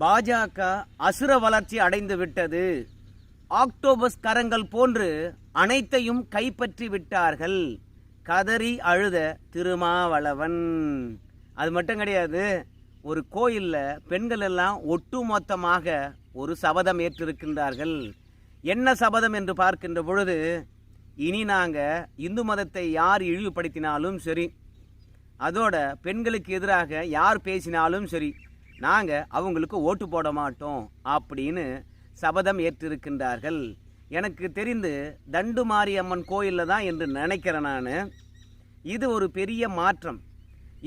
பாஜக அசுர வளர்ச்சி அடைந்து விட்டது. ஆக்டோபஸ் கரங்கள் போன்று அனைத்தையும் கைப்பற்றி விட்டார்கள். கதறி அழுத திருமாவளவன். அது மட்டும் கிடையாது ஒரு கோயிலில் பெண்கள் எல்லாம் ஒட்டுமொத்தமாக ஒரு சபதம் ஏற்றிருக்கின்றார்கள். என்ன சபதம் என்று பார்க்கின்ற பொழுது இனி நாங்கள் இந்து மதத்தை யார் இழிவுபடுத்தினாலும் சரி அதோட பெண்களுக்கு எதிராக யார் பேசினாலும் சரி நாங்கள் அவங்களுக்கு ஓட்டு போட மாட்டோம் அப்படின்னு சபதம் ஏற்றிருக்கின்றார்கள். எனக்கு தெரிந்து தண்டுமாரி அம்மன் கோயிலில் தான் என்று நினைக்கிறேன் நான். இது ஒரு பெரிய மாற்றம்.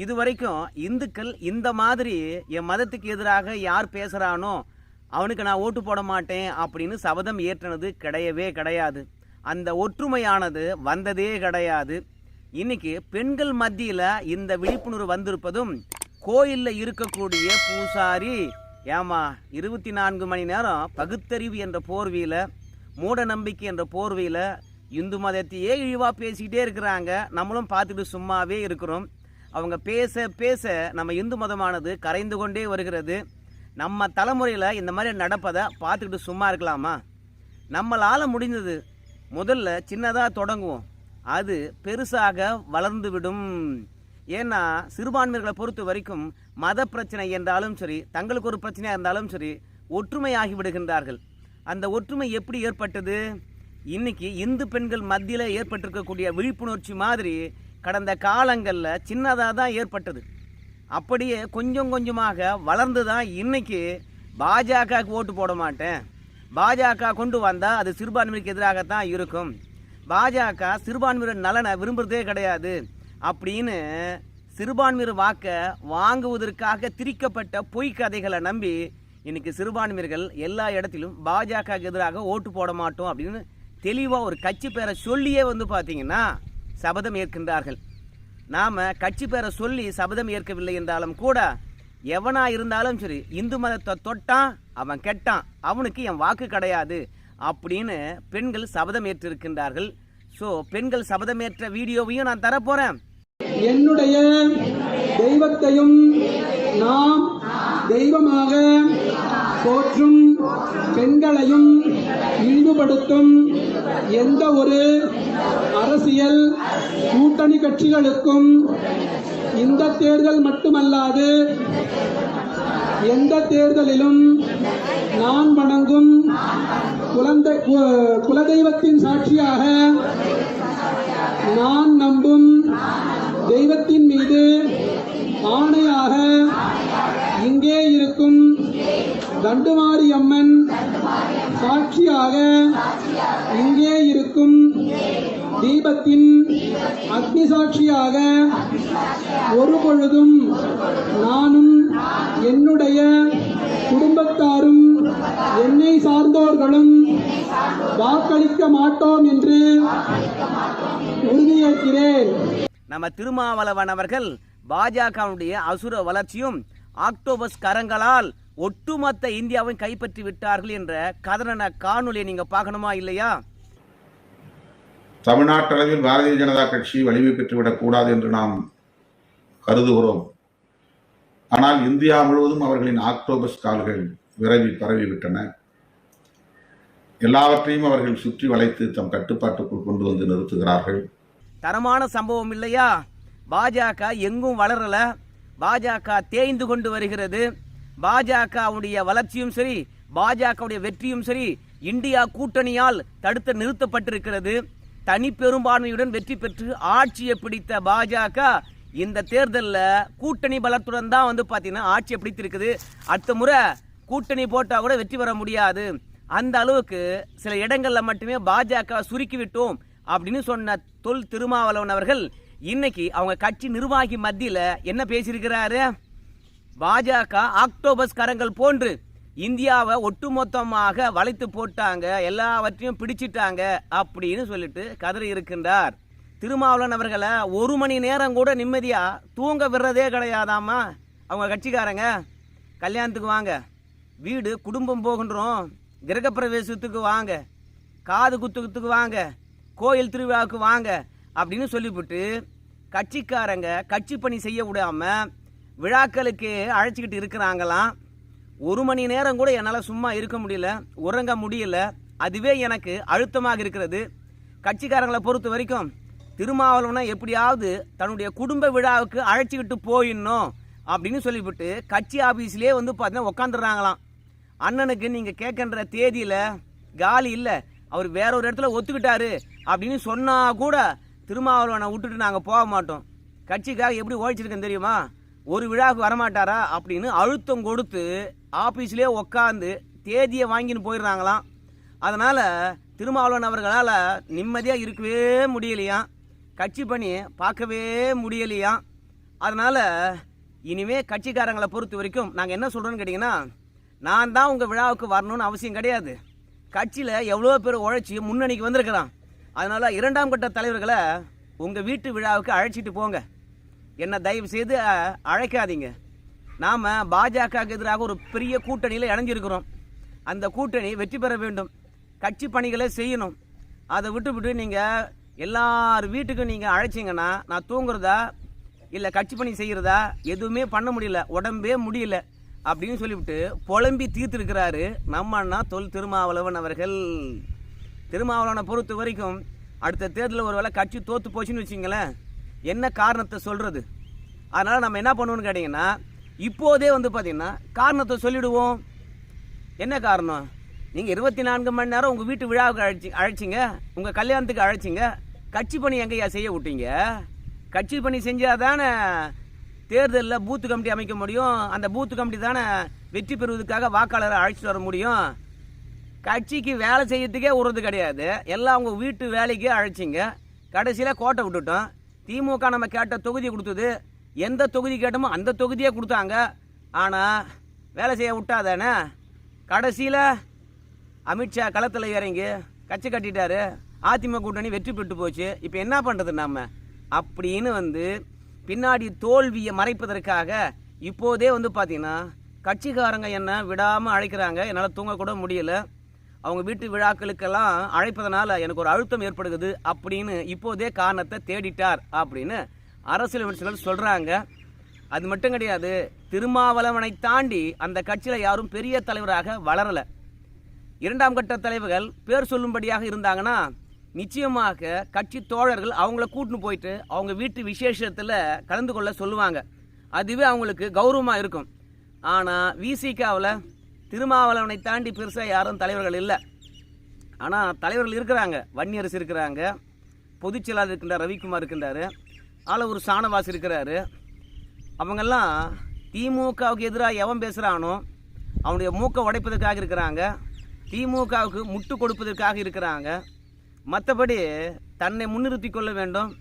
இதுவரைக்கும் இந்துக்கள் இந்த மாதிரி என் மதத்துக்கு எதிராக யார் பேசுகிறானோ அவனுக்கு நான் ஓட்டு போட மாட்டேன் அப்படின்னு சபதம் ஏற்றினது கிடையவே கிடையாது. அந்த ஒற்றுமையானது வந்ததே கிடையாது. இன்னைக்கு பெண்கள் மத்தியில் இந்த விழிப்புணர்வு வந்திருப்பதும் கோயிலில் இருக்கக்கூடிய பூசாரி ஏமா இருபத்தி நான்கு மணி நேரம் பகுத்தறிவு என்ற போர்வையில் மூட நம்பிக்கை என்ற போர்வையில் இந்து மதத்தையே இழிவாக பேசிக்கிட்டே இருக்கிறாங்க. நம்மளும் பார்த்துட்டு சும்மாவே இருக்கிறோம். அவங்க பேச பேச நம்ம இந்து மதமானது கரைந்து கொண்டே வருகிறது. நம்ம தலைமுறையில் இந்த மாதிரி நடப்பதை பார்த்துக்கிட்டு சும்மா இருக்கலாமா? நம்மளால் முடிந்தது முதல்ல சின்னதாக தொடங்குவோம். அது பெருசாக வளர்ந்து விடும். ஏன்னா சிறுபான்மையர்களை பொறுத்த வரைக்கும் மத பிரச்சனை என்றாலும் சரி தங்களுக்கு ஒரு பிரச்சனையாக இருந்தாலும் சரி ஒற்றுமையாகி விடுகின்றார்கள். அந்த ஒற்றுமை எப்படி ஏற்பட்டது? இன்னைக்கு இந்து பெண்கள் மத்தியில் ஏற்பட்டிருக்கக்கூடிய விழிப்புணர்ச்சி மாதிரி கடந்த காலங்களில் சின்னதாக தான் ஏற்பட்டது. அப்படியே கொஞ்சம் கொஞ்சமாக வளர்ந்து தான் இன்னைக்கு பாஜகவுக்கு ஓட்டு போட மாட்டேன். பாஜக கொண்டு வந்தால் அது சிறுபான்மைக்கு எதிராகத்தான் இருக்கும். பாஜக சிறுபான்மையினர் நலனை விரும்புறதே கிடையாது. அப்படின்னு சிறுபான்மையர் வாக்கை வாங்குவதற்காக திரிக்கப்பட்ட பொய் கதைகளை நம்பி இன்னைக்கு சிறுபான்மையர்கள் எல்லா இடத்திலும் பாஜக எதிராக ஓட்டு போட மாட்டோம் அப்படின்னு தெளிவாக ஒரு கட்சி பேரை சொல்லியே வந்து பார்த்தீங்கன்னா சபதம் ஏற்கின்றார்கள். நாம் கட்சி பேரை சொல்லி சபதம் ஏற்கவில்லை என்றாலும் கூட எவனா இருந்தாலும் சரி இந்து மதத்தை தொட்டான் அவன் கெட்டான் அவனுக்கு என் வாக்கு கிடையாது அப்படின்னு பெண்கள் சபதம் ஏற்றிருக்கின்றார்கள். ஸோ பெண்கள் சபதமேற்ற வீடியோவையும் நான் தரப்போகிறேன் என்னுடைய தெய்வத்தையும் நாம் தெய்வமாக போற்றும் பெண்களையும் இழிவுபடுத்தும் எந்த ஒரு அரசியல் கூட்டணி கட்சிகளுக்கும் இந்த தேர்தல் மட்டுமல்லாது எந்த தேர்தலிலும் நான் வணங்கும் குழந்தை குலதெய்வத்தின் சாட்சியாக நான் நம்பும் தெய்வத்தின் மீது ஆணையாக இங்கே இருக்கும் தண்டுமாரி அம்மன் சாட்சியாக இங்கே இருக்கும் தீபத்தின் அக்னி சாட்சியாக ஒரு பொழுதும் நானும் என்னுடைய குடும்பத்தாரும் என்னை சார்ந்தோர்களும் வாக்களிக்க மாட்டோம் என்று உறுதியேற்கிறேன். நம்ம திருமாவளவன் அவர்கள் பாஜகவுடைய அசுர வளர்ச்சியும் ஆக்டோபஸ் கரங்களால் ஒட்டுமொத்த இந்தியாவும் கைப்பற்றி விட்டார்கள் என்ற கதன காணொலியை நீங்க பார்க்கணுமா இல்லையா? தமிழ்நாட்டளவில் பாரதிய ஜனதா கட்சி வலிமை பெற்றுவிடக் கூடாது என்று நாம் கருதுகிறோம். ஆனால் இந்தியா முழுவதும் அவர்களின் ஆக்டோபஸ் கால்கள் விரவி பரவிவிட்டன எல்லாவற்றையும் அவர்கள் சுற்றி வளைத்து தம் கட்டுப்பாட்டுக்குள் கொண்டு வந்து நிறுத்துகிறார்கள். தரமான சம்பவம் இல்லையா? பாஜக எங்கும் வளரல. பாஜக தேய்ந்து கொண்டு வருகிறது. பாஜகவுடைய வளர்ச்சியும் சரி பாஜகவுடைய வெற்றியும் சரி இந்தியா கூட்டணியால் தடுத்து நிறுத்தப்பட்டிருக்கிறது. தனி பெரும்பான்மையுடன் வெற்றி பெற்று ஆட்சியை பிடித்த பாஜக இந்த தேர்தலில் கூட்டணி பலத்துடன் தான் வந்து பார்த்தீங்கன்னா ஆட்சியை பிடித்திருக்குது. அடுத்த முறை கூட்டணி போட்டால் கூட வெற்றி பெற முடியாது. அந்த அளவுக்கு சில இடங்களில் மட்டுமே பாஜக சுருக்கி விட்டோம். அப்படின்னு சொன்ன தொல் திருமாவளவன் அவர்கள் இன்னைக்கு அவங்க கட்சி நிர்வாகி மத்தியில் என்ன பேசியிருக்கிறாரு? பாஜக ஆக்டோபஸ் கரங்கள் போன்று இந்தியாவை ஒட்டுமொத்தமாக வளைத்து போட்டாங்க எல்லாவற்றையும் பிடிச்சிட்டாங்க அப்படின்னு சொல்லிட்டு கதறி இருக்கின்றார். திருமாவளவன் அவர்களை ஒரு மணி நேரம் கூட நிம்மதியாக தூங்க விடுறதே கிடையாதாமா அவங்க கட்சிக்காரங்க கல்யாணத்துக்கு வாங்க. வீடு குடும்பம் போகின்றோம். கிரகப்பிரவேசத்துக்கு வாங்க. காது குத்துக்கத்துக்கு வாங்க. கோயில் திருவிழாவுக்கு வாங்க அப்படின்னு சொல்லிவிட்டு கட்சிக்காரங்க கட்சி பணி செய்ய விடாமல் விழாக்களுக்கு அழைச்சிக்கிட்டு இருக்கிறாங்களாம். ஒரு மணி நேரம் கூட என்னால் சும்மா இருக்க முடியல உறங்க முடியல. அதுவே எனக்கு அழுத்தமாக இருக்கிறது. கட்சிக்காரங்களை பொறுத்த வரைக்கும் திருமாவளவனை எப்படியாவது தன்னுடைய குடும்ப விழாவுக்கு அழைச்சிக்கிட்டு போயிடணும் அப்படின்னு சொல்லிவிட்டு கட்சி ஆஃபீஸ்லேயே வந்து பார்த்தீங்கன்னா உக்காந்துடுறாங்களாம். அண்ணனுக்கு நீங்கள் கேட்கின்ற தேதியில் காலி இல்லை. அவர் வேற ஒரு இடத்துல ஒத்துக்கிட்டாரு அப்படின்னு சொன்னால் கூட திருமாவளவனை விட்டுட்டு நாங்கள் போக மாட்டோம். கட்சிக்காக எப்படி ஓழிச்சிருக்கேன் தெரியுமா? ஒரு விழாவுக்கு வரமாட்டாரா அப்படின்னு அழுத்தம் கொடுத்து ஆஃபீஸ்லேயே உக்காந்து தேதியை வாங்கின்னு போயிடுறாங்களாம். அதனால் திருமாவளவன் அவர்களால் நிம்மதியாக இருக்கவே முடியலையாம். கட்சி பணி பார்க்கவே முடியலையாம். அதனால் இனிமே கட்சிக்காரங்களை பொறுத்த வரைக்கும் நாங்கள் என்ன சொல்கிறோன்னு கேட்டிங்கன்னா நான் தான் உங்கள் விழாவுக்கு வரணும்னு அவசியம் கிடையாது. கட்சியில் எவ்வளோ பேர் உழைச்சி முன்னணிக்கு வந்திருக்கிறான். அதனால் இரண்டாம் கட்ட தலைவர்களை உங்கள் வீட்டு விழாவுக்கு அழைச்சிட்டு போங்க. என்னை தயவு செய்து அழைக்காதீங்க. நாம் பாஜகவுக்கு எதிராக ஒரு பெரிய கூட்டணியில் இணைஞ்சிருக்கிறோம். அந்த கூட்டணி வெற்றி பெற வேண்டும். கட்சி பணிகளை செய்யணும். அதை விட்டு விட்டு நீங்கள் எல்லார் வீட்டுக்கும் நீங்கள் அழைச்சிங்கன்னா நான் தூங்குறதா இல்லை கட்சி பணி செய்கிறதா எதுவுமே பண்ண முடியல. உடம்பே முடியல. அப்படின்னு சொல்லிவிட்டு புலம்பி தீர்த்திருக்கிறாரு நம்ம அண்ணா தொல் திருமாவளவன் அவர்கள். திருமாவளவனை பொறுத்த வரைக்கும் அடுத்த தேர்தலில் ஒரு வேளை கட்சி தோற்று போச்சுன்னு வச்சிங்களேன் என்ன காரணத்தை சொல்கிறது அதனால் நம்ம என்ன பண்ணுவோன்னு கேட்டிங்கன்னா இப்போதே வந்து பார்த்திங்கன்னா காரணத்தை சொல்லிவிடுவோம் என்ன காரணம்? நீங்கள் இருபத்தி நான்கு மணி நேரம் உங்கள் வீட்டு விழாவுக்கு அழைச்சி அழைச்சிங்க உங்கள் கல்யாணத்துக்கு அழைச்சிங்க கட்சி பணி எங்கேயா செய்ய விட்டீங்க? கட்சி பணி செஞ்சால் தானே தேர்தலில் பூத்து கமிட்டி அமைக்க முடியும். அந்த பூத்து கமிட்டி தானே வெற்றி பெறுவதற்காக வாக்காளரை அழைச்சிட்டு வர முடியும். கட்சிக்கு வேலை செய்யறதுக்கே விடுறது கிடையாது. எல்லாம் அவங்க வீட்டு வேலைக்கே அழைச்சிங்க. கடைசியில் கோட்டை விட்டுட்டோம். திமுக நம்ம கேட்ட தொகுதி கொடுத்தது. எந்த தொகுதி கேட்டோமோ அந்த தொகுதியே கொடுத்தாங்க. ஆனால் வேலை செய்ய விட்டாதானே? கடைசியில் அமித்ஷா களத்தில் இறங்கி கட்சி கட்டிட்டாரு. அதிமுக கூட்டணி வெற்றி பெற்று போச்சு. இப்போ என்ன பண்ணுறது நம்ம அப்படின்னு வந்து பின்னாடி தோல்வியை மறைப்பதற்காக இப்போதே வந்து பார்த்தீங்கன்னா கட்சிக்காரங்க என்ன விடாமல் அழைக்கிறாங்க. என்னால் தூங்கக்கூட முடியல. அவங்க வீட்டு விழாக்களுக்கெல்லாம் அழைப்பதனால் எனக்கு ஒரு அழுத்தம் ஏற்படுகிறது அப்படின்னு இப்போதே காரணத்தை தேடிட்டார் அப்படின்னு அரசியல் விமர்சகர்கள் சொல்கிறாங்க அது மட்டும் கிடையாது திருமாவளவனை தாண்டி அந்த கட்சியில் யாரும் பெரிய தலைவராக வளரலை. இரண்டாம் கட்ட தலைவர்கள் பேர் சொல்லும்படியாக இருந்தாங்கன்னா நிச்சயமாக கட்சி தோழர்கள் அவங்கள கூட்டின்னு போயிட்டு அவங்க வீட்டு விசேஷத்தில் கலந்து கொள்ள சொல்லுவாங்க. அதுவே அவங்களுக்கு கௌரவமாக இருக்கும். ஆனால் விசிகாவில் திருமாவளவனை தாண்டி பெருசாக யாரும் தலைவர்கள் இல்லை. ஆனால் தலைவர்கள் இருக்கிறாங்க. வன்னியரசு இருக்கிறாங்க. பொதுச் செயலாளர் இருக்கின்றார் ரவிக்குமார் இருக்கின்றாரு. ஆலூர் சாணவாஸ் இருக்கிறாரு. அவங்கெல்லாம் திமுகவுக்கு எதிராக எவன் பேசுகிறானோ அவனுடைய மூக்கை உடைப்பதற்காக இருக்கிறாங்க. திமுகவுக்கு முட்டு கொடுப்பதற்காக இருக்கிறாங்க. மற்றபடி தன்னை முன்னிறுத்தி கொள்ள வேண்டும்.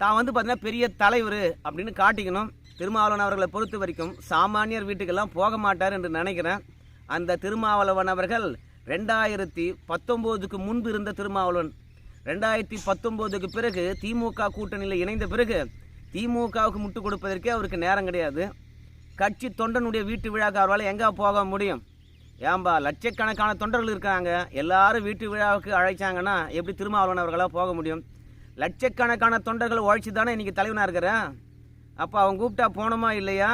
தான் வந்து பார்த்தீங்கன்னா பெரிய தலைவர் அப்படின்னு காட்டிக்கணும். திருமாவளவன் அவர்களை பொறுத்த வரைக்கும் சாமானியர் வீட்டுக்கெல்லாம் போக மாட்டார் என்று நினைக்கிறேன். அந்த திருமாவளவன் அவர்கள் ரெண்டாயிரத்தி பத்தொம்போதுக்கு முன்பு இருந்த திருமாவளவன். ரெண்டாயிரத்தி பத்தொம்போதுக்கு பிறகு திமுக கூட்டணியில் இணைந்த பிறகு திமுகவுக்கு முட்டு கொடுப்பதற்கே அவருக்கு நேரம் கிடையாது. கட்சி தொண்டனுடைய வீட்டு விழாக்கு அவரால் எங்கே போக முடியும்? ஏன்பா லட்சக்கணக்கான தொண்டர்கள் இருக்காங்க. எல்லாரும் வீட்டு விழாவுக்கு அழைச்சாங்கன்னா எப்படி திருமாவளவன் அவர்களாக போக முடியும்? லட்சக்கணக்கான தொண்டர்கள் உழைச்சி தானே இன்றைக்கி தலைவனாக இருக்கிறேன் அப்போ அவன் கூப்பிட்டா போனோமா இல்லையா?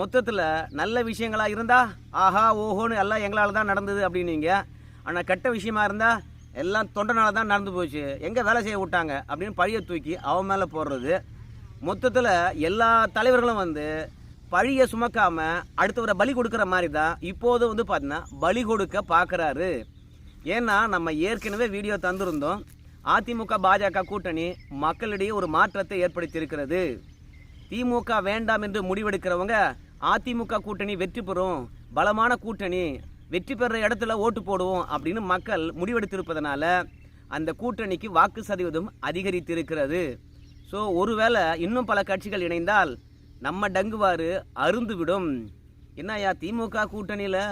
மொத்தத்தில் நல்ல விஷயங்களாக இருந்தா ஆஹா ஓஹோன்னு எல்லாம் எங்களால் தான் நடந்தது அப்படின்னீங்க. ஆனால் கெட்ட விஷயமா இருந்தால் எல்லாம் தொண்டனால் தான் நடந்து போச்சு. எங்கே வேலை செய்ய விட்டாங்க அப்படின்னு பழியை தூக்கி அவன் மேலே போடுறது. மொத்தத்தில் எல்லா தலைவர்களும் வந்து பழியை சுமக்காம அடுத்தவரை பலி கொடுக்குற மாதிரி தான் இப்போது வந்து பார்த்தீங்கன்னா பலி கொடுக்க பார்க்குறாரு ஏன்னா நம்ம ஏற்கனவே வீடியோ தந்திருந்தோம். அதிமுக பாஜக கூட்டணி மக்களிடையே ஒரு மாற்றத்தை ஏற்படுத்தியிருக்கிறது. திமுக வேண்டாம் என்று முடிவெடுக்கிறவங்க அதிமுக கூட்டணி வெற்றி பெறும். பலமான கூட்டணி வெற்றி பெறுற இடத்துல ஓட்டு போடுவோம் அப்படின்னு மக்கள் முடிவெடுத்திருப்பதனால அந்த கூட்டணிக்கு வாக்கு சதவீதம் அதிகரித்திருக்கிறது. ஸோ ஒருவேளை இன்னும் பல கட்சிகள் இணைந்தால் நம்ம டங்குவாறு அருந்துவிடும். என்னய்யா திமுக கூட்டணியில்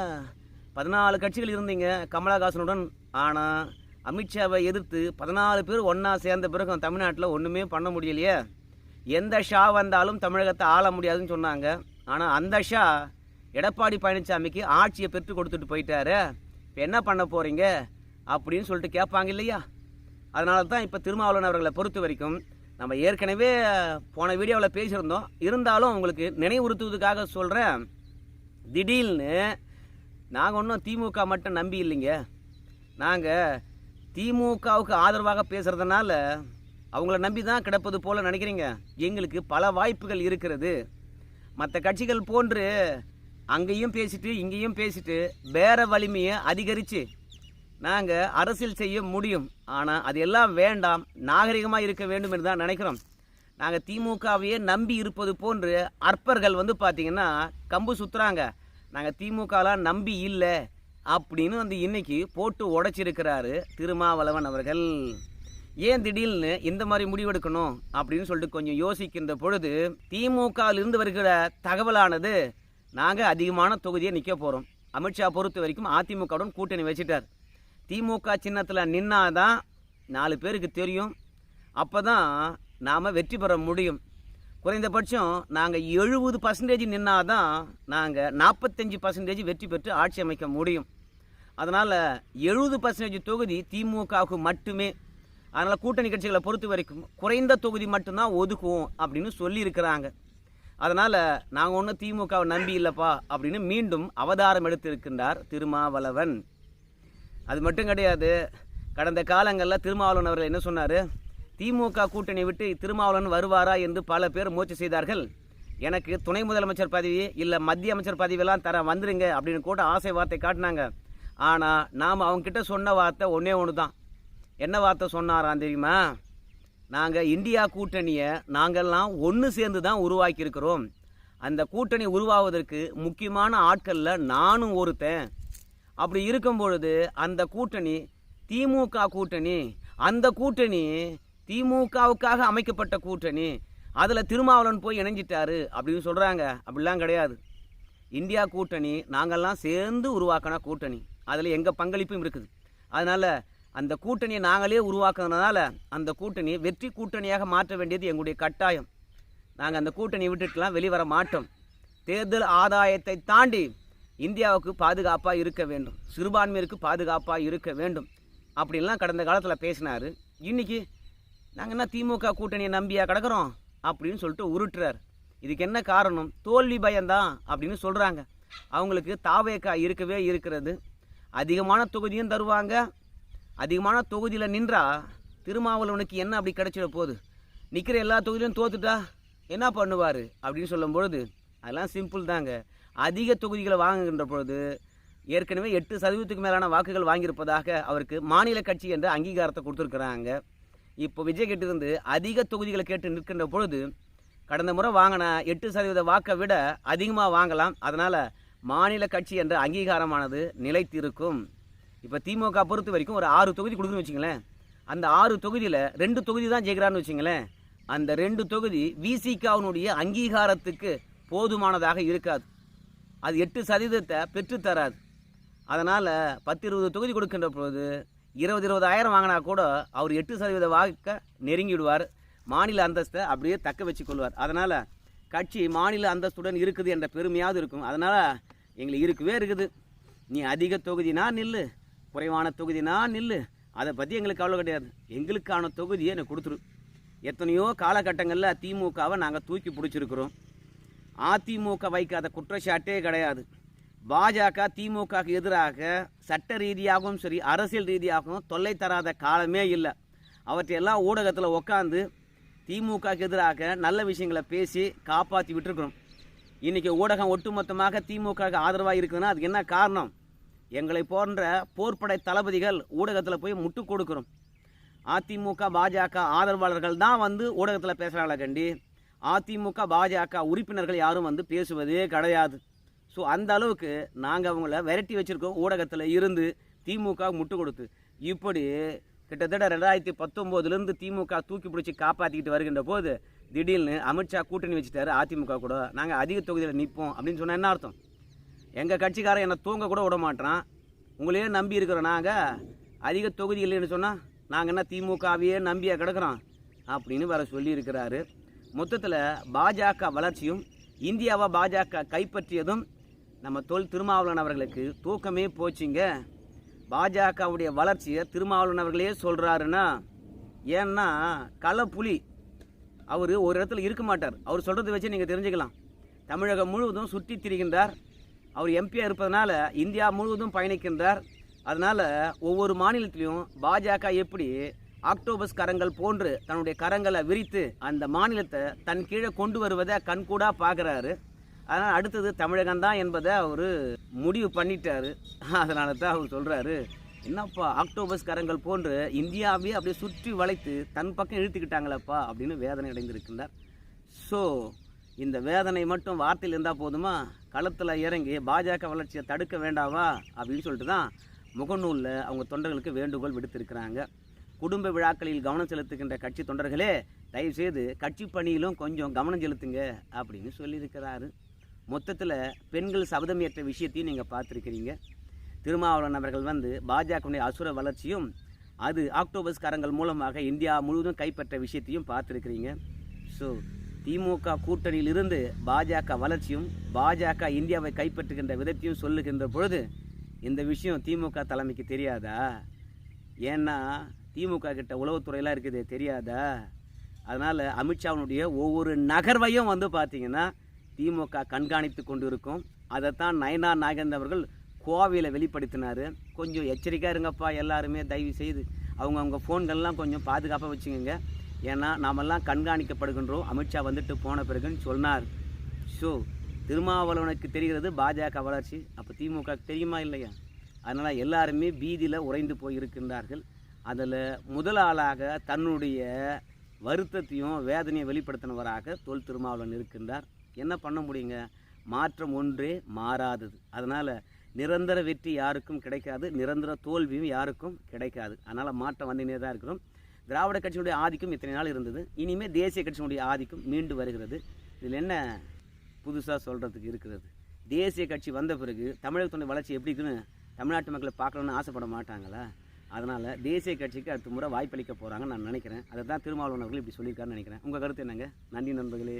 பதினாலு கட்சிகள் இருந்தீங்க கமலஹாசனுடன். ஆனால் அமித்ஷாவை எதிர்த்து பதினாலு பேர் ஒன்றா சேர்ந்த பிறகு தமிழ்நாட்டில் ஒன்றுமே பண்ண முடியலையே. எந்த ஷா வந்தாலும் தமிழகத்தை ஆள முடியாதுன்னு சொன்னாங்க. ஆனால் அந்த ஷா எடப்பாடி பழனிசாமிக்கு ஆட்சியை பெற்று கொடுத்துட்டு போயிட்டாரு. இப்போ என்ன பண்ண போகிறீங்க அப்படின்னு சொல்லிட்டு கேட்பாங்க இல்லையா? அதனால தான் இப்போ திருமாவளவன் அவர்களை பொறுத்த வரைக்கும் நம்ம ஏற்கனவே போன வீடியோவில் பேசியிருந்தோம். இருந்தாலும் உங்களுக்கு நினைவுறுத்துவதுக்காக சொல்கிறேன் திடீர்னு நாங்கள் ஒன்றும் திமுக மட்டும் நம்பி இல்லைங்க. நாங்கள் திமுகவுக்கு ஆதரவாக பேசுகிறதுனால அவங்கள நம்பி தான் கிடப்பது போல் நினைக்கிறீங்க. எங்களுக்கு பல வாய்ப்புகள் இருக்கிறது. மற்ற கட்சிகள் போன்று அங்கேயும் பேசிட்டு இங்கேயும் பேசிட்டு வேற வலிமையை அதிகரித்து நாங்கள் அரசியல் செய்ய முடியும். ஆனால் அது எல்லாம் வேண்டாம். நாகரிகமாக இருக்க வேண்டும் என்று தான் நினைக்கிறோம். நாங்கள் திமுகவையே நம்பி இருப்பது போன்று அற்பர்கள் வந்து பார்த்திங்கன்னா கம்பு சுற்றுறாங்க நாங்கள் திமுகலாம் நம்பி இல்லை அப்படின்னு வந்து இன்னைக்கு போட்டு உடைச்சிருக்கிறாரு திருமாவளவன் அவர்கள். ஏன் திடீர்னு இந்த மாதிரி முடிவெடுக்கணும் அப்படின்னு சொல்லிட்டு கொஞ்சம் யோசிக்கின்ற பொழுது திமுகவிலிருந்து வருகிற தகவலானது நாங்கள் அதிகமான தொகுதியை நிற்க போகிறோம் அமித்ஷா பொறுத்த வரைக்கும் அதிமுகவுடன் கூட்டணி வச்சுட்டார். திமுக சின்னத்தில் நின்னாதான் நாலு பேருக்கு தெரியும். அப்போ தான் நாம் வெற்றி பெற முடியும். குறைந்தபட்சம் நாங்கள் எழுபது பர்சன்டேஜ் நின்னாதான் நாங்கள் நாற்பத்தஞ்சு பர்சன்டேஜ் வெற்றி பெற்று ஆட்சி அமைக்க முடியும். அதனால் எழுபது பர்சன்டேஜ் தொகுதி திமுகவுக்கு மட்டுமே. அதனால் கூட்டணி கட்சிகளை பொறுத்த வரைக்கும் குறைந்த தொகுதி மட்டும்தான் ஒதுக்குவோம் அப்படின்னு சொல்லியிருக்கிறாங்க. அதனால் நாங்கள் ஒன்றும் திமுகவை நம்பி இல்லைப்பா அப்படின்னு மீண்டும் அவதாரம் எடுத்திருக்கின்றார் திருமாவளவன். அது மட்டும் கிடையாது கடந்த காலங்களில் திருமாவளவன் அவர்கள் என்ன சொன்னார்? திமுக கூட்டணி விட்டு திருமாவளவன் வருவாரா என்று பல பேர் முயற்சி செய்தார்கள். எனக்கு துணை முதலமைச்சர் பதவி இல்லை மத்திய அமைச்சர் பதவியெல்லாம் தர வந்துருங்க அப்படின்னு கூட ஆசை வார்த்தை காட்டினாங்க. ஆனால் நாம் அவங்கக்கிட்ட சொன்ன வார்த்தை ஒன்றே ஒன்று தான் என்ன வார்த்தை சொன்னாராம் தெரியுமா? நாங்கள் இந்தியா கூட்டணியை நாங்கள்லாம் ஒன்று சேர்ந்து தான் உருவாக்கியிருக்கிறோம். அந்த கூட்டணி உருவாவதற்கு முக்கியமான ஆட்களில் நானும் ஒருத்தன். அப்படி இருக்கும் பொழுது அந்த கூட்டணி திமுக கூட்டணி அந்த கூட்டணி திமுகவுக்காக அமைக்கப்பட்ட கூட்டணி அதில் திருமாவளவன் போய் இணைஞ்சிட்டாரு அப்படின்னு சொல்கிறாங்க அப்படிலாம் கிடையாது. இந்தியா கூட்டணி நாங்கள்லாம் சேர்ந்து உருவாக்கின கூட்டணி. அதில் எங்கள் பங்களிப்பும் இருக்குது. அதனால் அந்த கூட்டணியை நாங்களே உருவாக்குனதுனால அந்த கூட்டணி வெற்றி கூட்டணியாக மாற்ற வேண்டியது எங்களுடைய கட்டாயம். நாங்கள் அந்த கூட்டணியை விட்டுட்டுலாம் வெளிவர மாட்டோம். தேர்தல் ஆதாயத்தை தாண்டி இந்தியாவுக்கு பாதுகாப்பாக இருக்க வேண்டும். சிறுபான்மையருக்கு பாதுகாப்பாக இருக்க வேண்டும். அப்படின்லாம் கடந்த காலத்தில் பேசினார். இன்னைக்கு நாங்கள் என்ன திமுக கூட்டணியை நம்பியாக கிடக்குறோம்? அப்படின்னு சொல்லிட்டு உருட்டுறார். இதுக்கு என்ன காரணம்? தோல்வி பயம்தான் அப்படின்னு சொல்கிறாங்க அவங்களுக்கு தாவேக்கா இருக்கவே இருக்கிறது. அதிகமான தொகுதியும் தருவாங்க. அதிகமான தொகுதியில் நின்றா திருமாவளவனுக்கு என்ன அப்படி கிடைச்சிட போகுது? நிற்கிற எல்லா தொகுதியிலும் தோத்துட்டா என்ன பண்ணுவார்? அப்படின்னு சொல்லும் பொழுது அதெல்லாம் சிம்பிள் தாங்க. அதிக தொகுதிகளை வாங்குகின்ற பொழுது ஏற்கனவே எட்டு சதவீதத்துக்கு மேலான வாக்குகள் வாங்கியிருப்பதாக அவருக்கு மாநில கட்சி என்ற அங்கீகாரத்தை கொடுத்துருக்குறாங்க. இப்போ விஜய் கிட்டிருந்து அதிக தொகுதிகளை கேட்டு நிற்கின்ற பொழுது கடந்த முறை வாங்கின எட்டு சதவீத வாக்கை விட அதிகமாக வாங்கலாம். அதனால் மாநில கட்சி என்ற அங்கீகாரமானது நிலைத்திருக்கும். இப்போ திமுக பொறுத்த வரைக்கும் ஒரு ஆறு தொகுதி கொடுக்குன்னு வச்சுங்களேன். அந்த ஆறு தொகுதியில் ரெண்டு தொகுதி தான் ஜெயிக்கிறான்னு வச்சுங்களேன். அந்த ரெண்டு தொகுதி விசிகாவினுடைய அங்கீகாரத்துக்கு போதுமானதாக இருக்காது. அது எட்டு சதவீதத்தை பெற்றுத்தராது அதனால் பத்து இருபது தொகுதி கொடுக்கின்ற பொழுது இருபது இருபதாயிரம் வாங்கினா கூட அவர் எட்டு சதவீத வாக்க நெருங்கிவிடுவார். மாநில அந்தஸ்தை அப்படியே தக்க வச்சு கொள்வார். அதனால் கட்சி மாநில அந்தஸ்துடன் இருக்குது என்ற பெருமையாவது இருக்கும். அதனால் எங்களுக்கு இருக்கவே இருக்குது. நீ அதிக தொகுதினா நில்லு குறைவான தொகுதினா நில்லு. அதை பற்றி எங்களுக்கு அவ்வளோ கிடையாது. எங்களுக்கான தொகுதியை எனக்கு கொடுத்துரு. எத்தனையோ காலகட்டங்களில் திமுகவை நாங்கள் தூக்கி பிடிச்சிருக்கிறோம். அதிமுக வைக்காத குற்றச்சாட்டே கிடையாது. பாஜக திமுகவுக்கு எதிராக சட்ட ரீதியாகவும் சரி அரசியல் ரீதியாகவும் தொல்லை தராத காலமே இல்லை. அவற்றையெல்லாம் ஊடகத்தில் உட்காந்து திமுகவுக்கு எதிராக நல்ல விஷயங்களை பேசி காப்பாற்றி விட்டுருக்குறோம் இன்றைக்கி ஊடகம் ஒட்டுமொத்தமாக திமுகவுக்கு ஆதரவாக இருக்குதுன்னா அதுக்கு என்ன காரணம்? எங்களை போன்ற போர்ப்படை தளபதிகள் ஊடகத்தில் போய் முட்டு கொடுக்குறோம் அதிமுக பாஜக ஆதரவாளர்கள் தான் வந்து ஊடகத்தில் பேசுகிறாங்களே கண்டி? அதிமுக பாஜக உறுப்பினர்கள் யாரும் வந்து பேசுவதே கிடையாது. ஸோ அந்த அளவுக்கு நாங்கள் அவங்கள விரட்டி வச்சுருக்கோம் ஊடகத்தில் இருந்து திமுக முட்டு கொடுத்து. இப்படி கிட்டத்தட்ட ரெண்டாயிரத்தி பத்தொம்போதுலேருந்து திமுக தூக்கி பிடிச்சி காப்பாற்றிக்கிட்டு வருகின்ற போது திடீர்னு அமித்ஷா கூட்டணி வச்சுட்டாரு அதிமுக கூட. நாங்கள் அதிக தொகுதியில் நிற்போம் அப்படின்னு சொன்னால் என்ன அர்த்தம்? எங்கள் கட்சிக்காரன் என்னை தூங்க கூட விட மாட்டான் உங்களையே நம்பி இருக்கிறோம் நாங்கள் அதிக தொகுதி இல்லைன்னு சொன்னால் நாங்கள் என்ன திமுகவையே நம்பியாக கிடக்கிறோம்? அப்படின்னு வர சொல்லியிருக்கிறாரு. மொத்தத்தில் பாஜக வளர்ச்சியும் இந்தியாவை பாஜக கைப்பற்றியதும் நம்ம தொல் திருமாவளவன் அவர்களுக்கு தூக்கமே போச்சுங்க. பாஜகவுடைய வளர்ச்சியை திருமாவளவன் அவர்களே சொல்கிறாருன்னா ஏன்னா களப்புலி அவர் ஒரு இடத்துல இருக்க மாட்டார். அவர் சொல்கிறத வச்சு நீங்கள் தெரிஞ்சுக்கலாம். தமிழகம் முழுவதும் சுற்றி திரிகின்றார். அவர் எம்பியாக இருப்பதனால இந்தியா முழுவதும் பயணிக்கின்றார். அதனால் ஒவ்வொரு மாநிலத்திலையும் பாஜக எப்படி ஆக்டோபஸ் கரங்கள் போன்று தன்னுடைய கரங்களை விரித்து அந்த மாநிலத்தை தன் கீழே கொண்டு வருவதை கண்கூடாக பார்க்குறாரு. அதனால் அடுத்தது தமிழகம் தான் என்பதை அவர் முடிவு பண்ணிட்டாரு. அதனால தான் அவர் சொல்கிறாரு என்னப்பா ஆக்டோபஸ் கரங்கள் போன்று இந்தியாவே அப்படியே சுற்றி வளைத்து தன் பக்கம் இழுத்துக்கிட்டாங்களப்பா அப்படின்னு வேதனை அடைந்திருக்கின்றார். ஸோ இந்த வேதனை மட்டும் வார்த்தையில் இருந்தால் போதுமா? களத்தில் இறங்கி பாஜக வளர்ச்சியை தடுக்க வேண்டாவா? அப்படின்னு சொல்லிட்டு தான் முகநூலில் அவங்க தொண்டர்களுக்கு வேண்டுகோள் விடுத்திருக்கிறாங்க. குடும்ப விழாக்களில் கவனம் செலுத்துகின்ற கட்சி தொண்டர்களே தயவுசெய்து கட்சி பணியிலும் கொஞ்சம் கவனம் செலுத்துங்க அப்படின்னு சொல்லியிருக்கிறாரு. மொத்தத்தில் பெண்கள் சபதம் ஏற்ற விஷயத்தையும் நீங்கள் பார்த்துருக்கிறீங்க. திருமாவளவன் அவர்கள் வந்து பாஜகவுடைய அசுர வளர்ச்சியும் அது ஆக்டோபஸ் கரங்கள் மூலமாக இந்தியா முழுவதும் கைப்பற்ற விஷயத்தையும் பார்த்துருக்கிறீங்க. ஸோ திமுக கூட்டணியில் இருந்து பாஜக வளர்ச்சியும் பாஜக இந்தியாவை கைப்பற்றுகின்ற விதத்தையும் சொல்லுகின்ற பொழுது இந்த விஷயம் திமுக தலைமைக்கு தெரியாதா? ஏன்னா திமுக கிட்ட உளவுத்துறையெல்லாம் இருக்குது தெரியாதா? அதனால் அமித்ஷாவினுடைய ஒவ்வொரு நகர்வையும் வந்து பார்த்திங்கன்னா திமுக கண்காணித்து கொண்டு இருக்கும் அதைத்தான் நயனா நாகேந்திர அவர்கள் கோவையில் வெளிப்படுத்தினார். கொஞ்சம் எச்சரிக்கையாக இருங்கப்பா எல்லாருமே தயவு செய்து அவங்க அவங்க ஃபோன்கள்லாம் கொஞ்சம் பாதுகாப்பாக வச்சுக்கோங்க. ஏன்னா நாமெல்லாம் கண்காணிக்கப்படுகின்றோம். அமித்ஷா வந்துட்டு போன பிறகுன்னு சொன்னார். ஸோ திருமாவளவனுக்கு தெரிகிறது பாஜக வளர்ச்சி. அப்போ திமுக தெரியுமா இல்லையா? அதனால் எல்லாருமே பீதியில் உறைந்து போயிருக்கின்றார்கள். அதில் முதல் ஆளாக தன்னுடைய வருத்தத்தையும் வேதனையும் வெளிப்படுத்தினவராக தொல் திருமாவளவன் இருக்கின்றார். என்ன பண்ண முடியுங்க? மாற்றம் ஒன்றே மாறாதது. அதனால் நிரந்தர வெற்றி யாருக்கும் கிடைக்காது. நிரந்தர தோல்வியும் யாருக்கும் கிடைக்காது. அதனால் மாற்றம் வந்துனே தான் இருக்கிறோம். திராவிட கட்சியினுடைய ஆதிக்கம் இத்தனை நாள் இருந்தது. இனிமேல் தேசிய கட்சியினுடைய ஆதிக்கம் மீண்டு வருகிறது. இதில் என்ன புதுசாக சொல்கிறதுக்கு இருக்கிறது? தேசிய கட்சி வந்த பிறகு தமிழகத்துடைய வளர்ச்சி எப்படி இருக்குன்னு தமிழ்நாட்டு மக்களை பார்க்கணுன்னு ஆசைப்பட மாட்டாங்களா? அதனால் தேசிய கட்சிக்கு அடுத்த முறை வாய்ப்பளிக்க போகிறாங்கன்னு நான் நினைக்கிறேன். அதை தான் திருமாவளவன் அவர்கள் இப்படி சொல்லியிருக்காருன்னு நினைக்கிறேன். உங்கள் கருத்து என்னங்க? நன்றி நண்பர்களே.